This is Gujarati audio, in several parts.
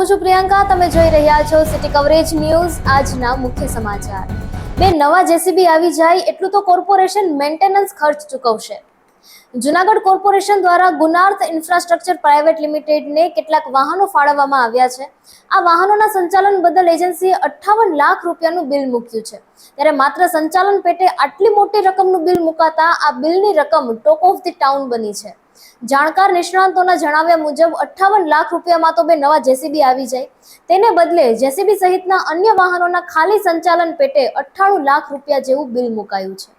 હું છું પ્રિયંકા, તમે જોઈ રહ્યા છો સિટી કવરેજ ન્યૂઝ આજના મુખ્ય સમાચાર. બે નવા જેસીબી આવી જાય, એટલું તો કોર્પોરેશન મેન્ટેનન્સ ખર્ચ ચૂકવશે. જુનાગઢ કોર્પોરેશન દ્વારા ગુનાર્થ ઇન્ફ્રાસ્ટ્રક્ચર પ્રાઇવેટ લિમિટેડને કેટલાક વાહનો ફાળવવામાં આવ્યા છે. આ વાહનોના સંચાલન બદલ એજન્સીએ અઠ્ઠાવન લાખ રૂપિયાનું બિલ મૂક્યું છે. ત્યારે માત્ર સંચાલન પેટે આટલી મોટી રકમનું બિલ મુકાતા આ બિલની રકમ ટોક ઓફ ધી ટાઉન બની છે. જાણકાર નિષ્ણાંતોના જણાવ્યા મુજબ અઠ્ઠાવન લાખ રૂપિયામાં તો બે નવા જેસીબી આવી જાય. તેને બદલે જેસીબી સહિતના અન્ય વાહનોના ખાલી સંચાલન પેટે અઠ્ઠાણું લાખ રૂપિયા જેવું બિલ મુકાયું છે.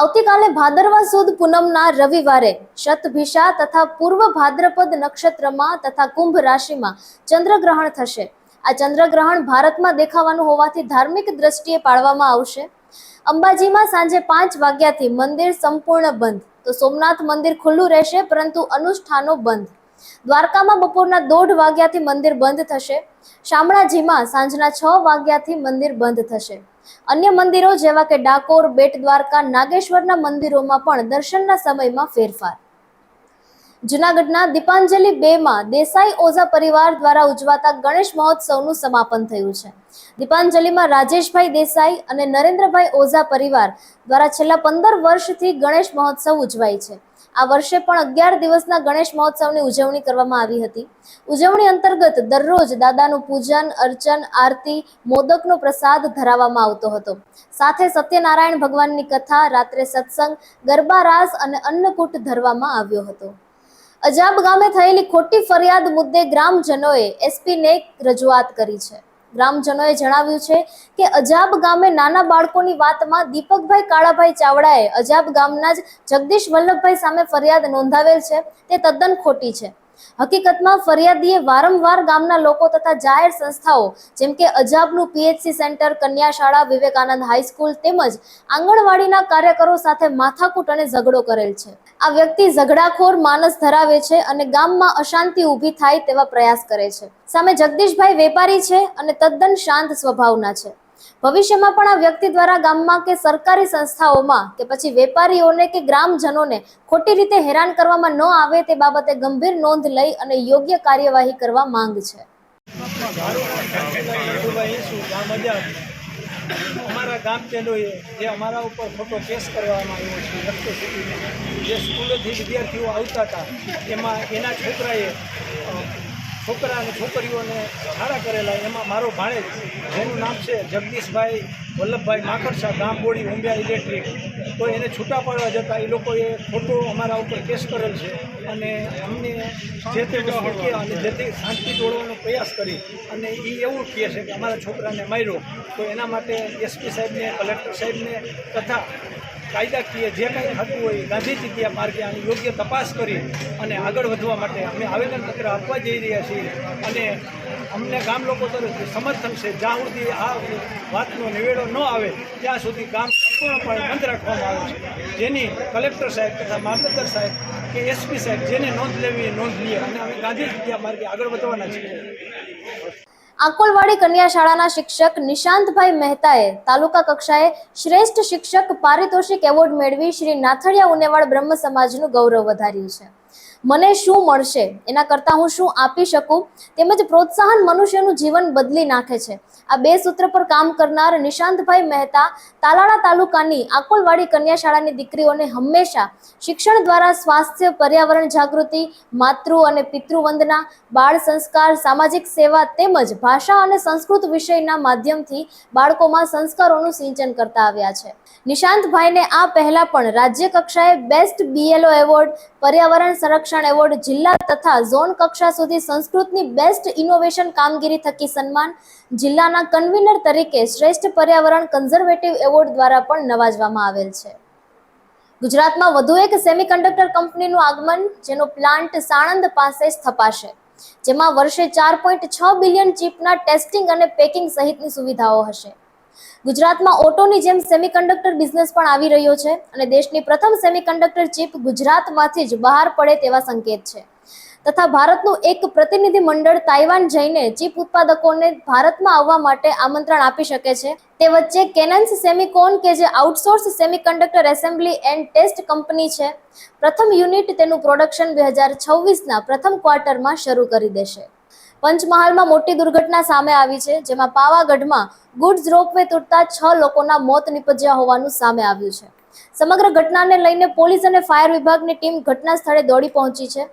આવતીકાલે ભાદરવા સુદ પૂનમના રવિવારે શતભિષા તથા પૂર્વ ભાદ્રપદ નક્ષત્રમાં તથા કુંભ રાશિમાં ચંદ્રગ્રહણ થશે. આ ચંદ્રગ્રહણ ભારતમાં દેખાવાનું હોવાથી ધાર્મિક દ્રષ્ટિએ પાળવામાં આવશે. અંબાજીમાં સાંજે પાંચ વાગ્યાથી મંદિર સંપૂર્ણ બંધ. તો સોમનાથ મંદિર ખુલ્લું રહેશે, પરંતુ અનુષ્ઠાનો બંધ. દ્વારકામાં બપોરના દોઢ વાગ્યાથી મંદિર બંધ થશે. શામળાજીમાં સાંજના છ વાગ્યાથી મંદિર બંધ થશે. અન્ય મંદિરો જેવા કે ડાકોર બેટ દ્વારકા નાગેશ્વરના મંદિરોમાં પણ દર્શનના સમયમાં ફેરફાર. જુનાગઢના દીપાંજલિ બે માં દેસાઈ ઓઝા પરિવાર દ્વારા ઉજવાતા ગણેશ મહોત્સવનું સમાપન થયું છે. દીપાંજલિમાં રાજેશભાઈ દેસાઈ અને નરેન્દ્રભાઈ ઓઝા પરિવાર દ્વારા છેલ્લા પંદર વર્ષથી ગણેશ મહોત્સવ ઉજવાય છે. આ વર્ષે પણ અગિયાર દિવસના ગણેશ મહોત્સવની ઉજવણી કરવામાં આવી હતી. ઉજવણી અંતર્ગત દરરોજ દાદાનું પૂજન, અર્ચન, આરતી, મોદકનો પ્રસાદ ધરાવવામાં આવતો હતો. સાથે સત્યનારાયણ ભગવાનની કથા, રાત્રે સત્સંગ, ગરબા રાસ અને અન્નકૂટ ધરવામાં આવ્યો હતો. અજાબ ગામે થયેલી ખોટી ફરિયાદ મુદ્દે ગ્રામજનોએ એસપીને રજૂઆત કરી છે. ગ્રામજનોએ જણાવ્યું છે કે અજાબ ગામે નાના બાળકોની વાતમાં દીપકભાઈ કાળાભાઈ ચાવડાએ અજાબ ગામના જ જગદીશ વલ્લભભાઈ સામે ફરિયાદ નોંધાવેલ છે. તે તદ્દન ખોટી છે. હકીકતમાં ફરિયાદીએ વારંવાર ગામના લોકો તથા જાહેર સંસ્થાઓ, જેમ કે અજાબનું પીએચસી સેન્ટર કન્યા શાળા વિવેકાનંદ હાઈસ્કૂલ તેમજ આંગણવાડીના કાર્યકરો સાથે માથાકૂટ અને ઝઘડો કરેલ છે. આ વ્યક્તિ ઝઘડાખોર માનસ ધરાવે છે અને ગામમાં અશાંતિ ઊભી થાય તેવા પ્રયાસ કરે છે. સામે જગદીશભાઈ વેપારી છે અને તદ્દન શાંત સ્વભાવના છે. ભવિષ્યમાં પણ આ વ્યક્તિ દ્વારા ગામમાં કે સરકારી સંસ્થાઓમાં કે પછી વેપારીઓને કે ગ્રામજનોને ખોટી રીતે હેરાન કરવામાં ન આવે તે બાબતે ગંભીર નોંધ લઈ અને યોગ્ય કાર્યવાહી કરવા માંગ છે. અમારા ગામ પેલોએ જે અમારા ઉપર ખોટો કેસ કરવામાં આવ્યો છે રક્તસુખીનો જે સ્કૂલેથી વિદ્યાર્થીઓ આવતા હતા, એમાં એના છોકરાએ છોકરા અને છોકરીઓને સારા કરેલા એમાં મારો ભાણેજ જેનું નામ છે જગદીશભાઈ વલ્લભભાઈ માકડસા ગામ બોડી ઉંબિયા ઇલેક્ટ્રિક. તો એને છૂટા પાડવા જતાં એ લોકોએ ખોટો અમારા ઉપર કેસ કરેલ છે અને અમને જે તે વસ્તુ અને જેથી શાંતિ તોડવાનો પ્રયાસ કરી અને એ એવું કહે છે કે અમારા છોકરાને માર્યો. તો એના માટે એસપી સાહેબને કલેક્ટર સાહેબને તથા કાયદાકીય જે કંઈ થતું હોય ગાંધી જગ્યા માર્ગે આની યોગ્ય તપાસ કરી અને આગળ વધવા માટે અમે આવેદનપત્ર આપવા જઈ રહ્યા છીએ. અને અમને ગામ લોકો તરફથી સમર્થન છે, જ્યાં સુધી આ વાતનો નિવેડો ન આવે, ત્યાં સુધી ગામ સંપૂર્ણપણે બંધ રાખવામાં આવે છે. જેની કલેક્ટર સાહેબ તથા મામલતદાર સાહેબ કે એસપી સાહેબ જેને નોંધ લેવી એ નોંધ લઈએ અને અમે ગાંધી જગ્યા માર્ગે આગળ વધવાના છીએ. આંકોલવાડી કન્યા શાળાના શિક્ષક નિશાંતભાઈ મહેતાએ તાલુકા કક્ષાએ શ્રેષ્ઠ શિક્ષક પારિતોષિક એવોર્ડ મેળવી શ્રી નાથડિયા ઉનેવાડ બ્રહ્મ સમાજનું ગૌરવ વધાર્યું છે. મને શું મળશે? એના કરતાં હું શું આપી શકું? તેમજ પ્રોત્સાહન મનુષ્યનું જીવન બદલી નાખે છે. આ બે સૂત્ર પર કામ કરનાર નિશાંતભાઈ મહેતા તાલાળા તાલુકાની આકોલવાડી કન્યા શાળાની દીકરીઓને હંમેશા શિક્ષણ દ્વારા સ્વાસ્થ્ય, પર્યાવરણ જાગૃતિ, માતૃ અને પિતૃવંદના, બાળ સંસ્કાર, સામાજિક સેવા તેમજ ભાષા અને સંસ્કૃત વિષયના માધ્યમથી બાળકોમાં સંસ્કારોનું સિંચન કરતા આવ્યા છે. નિશાંતભાઈને આ પહેલા પણ રાજ્ય કક્ષાએ બેસ્ટ બીએલઓ એવોર્ડ પર્યાવરણ સંરક્ષણ એવોર્ડ જિલ્લા તથા ઝોન કક્ષા સુધી સંસ્કૃતની બેસ્ટ ઇનોવેશન કામગીરી થકી સન્માન જિલ્લાના કન્વીનર તરીકે શ્રેષ્ઠ પર્યાવરણ કન્ઝર્વેટિવ એવોર્ડ દ્વારા પણ નવાજવામાં આવેલ છે. ગુજરાતમાં વધુ એક સેમિકન્ડક્ટર કંપનીનું આગમન, જેનો પ્લાન્ટ સાણંદ પાસે સ્થપાશે, જેમાં વર્ષે ચાર પોઈન્ટ છ બિલિયન ચીપના ટેસ્ટિંગ અને પેકિંગ સહિતની સુવિધાઓ હશે. ગુજરાતમાં ઓટોની જેમ સેમિકન્ડક્ટર બિઝનેસ પણ આવી રહ્યો છે અને દેશની પ્રથમ સેમિકન્ડક્ટર ચિપ ગુજરાતમાંથી જ બહાર પડે તેવા સંકેત છે. તથા ભારતનું એક પ્રતિનિધિ મંડળ તાઇવાન જઈને ચીપ ઉત્પાદકોને ભારતમાં આવવા માટે આમંત્રણ આપી શકે છે. તે વચ્ચે કેનન્સ સેમિકોન કે જે outsource semiconductor assembly and test company છે, પ્રથમ યુનિટ તેનું પ્રોડક્શન બે હજાર છવ્વીસના પ્રથમ ક્વાર્ટરમાં શરૂ કરી દેશે. પંચમહાલમાં મોટી દુર્ઘટના સામે આવી છે, જેમાં પાવાગઢમાં ગુડ્સ રોપવે તૂટતા છ લોકોના મોત નિપજ્યા હોવાનું સામે આવ્યું છે. સમગ્ર ઘટનાને લઈને પોલીસ અને ફાયર વિભાગની ટીમ ઘટના સ્થળે દોડી પહોંચી છે.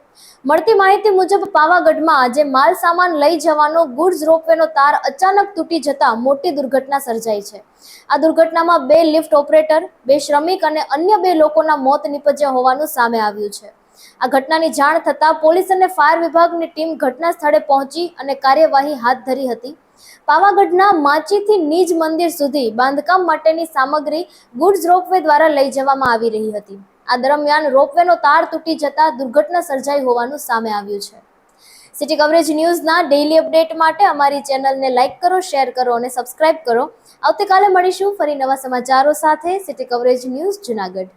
મળતી માહિતી મુજબ પાવાગઢમાં આજે માલ સામાન લઈ જવાનો ગુડ્સ રોપવેનો તાર અચાનક તૂટી જતા મોટી દુર્ઘટના સર્જાઈ છે. આ દુર્ઘટનામાં બે લિફ્ટ ઓપરેટર, બે શ્રમિક અને અન્ય બે લોકોના મોત નિપજ્યા હોવાનું સામે આવ્યું છે. આ ઘટનાની જાણ થતાં પોલીસ અને ફાયર વિભાગની ટીમ ઘટના સ્થળે પહોંચી અને કાર્યવાહી હાથ ધરી હતી. પાવાગઢના માચીથી નીજ મંદિર સુધી બાંધકામ માટેની સામગ્રી ગુડ્સ રોપવે દ્વારા લઈ જવામાં આવી રહી હતી. આ દરમિયાન રોપવેનો તાર તૂટી જતા દુર્ઘટના સર્જાઈ હોવાનું સામે આવ્યું છે. સિટી કવરેજ ન્યૂઝના ડેઇલી અપડેટ માટે અમારી ચેનલને લાઇક કરો, શેર કરો અને સબસ્ક્રાઇબ કરો. આવતીકાલે મળીશું ફરી નવા સમાચારો સાથે. City coverage news Junagadh.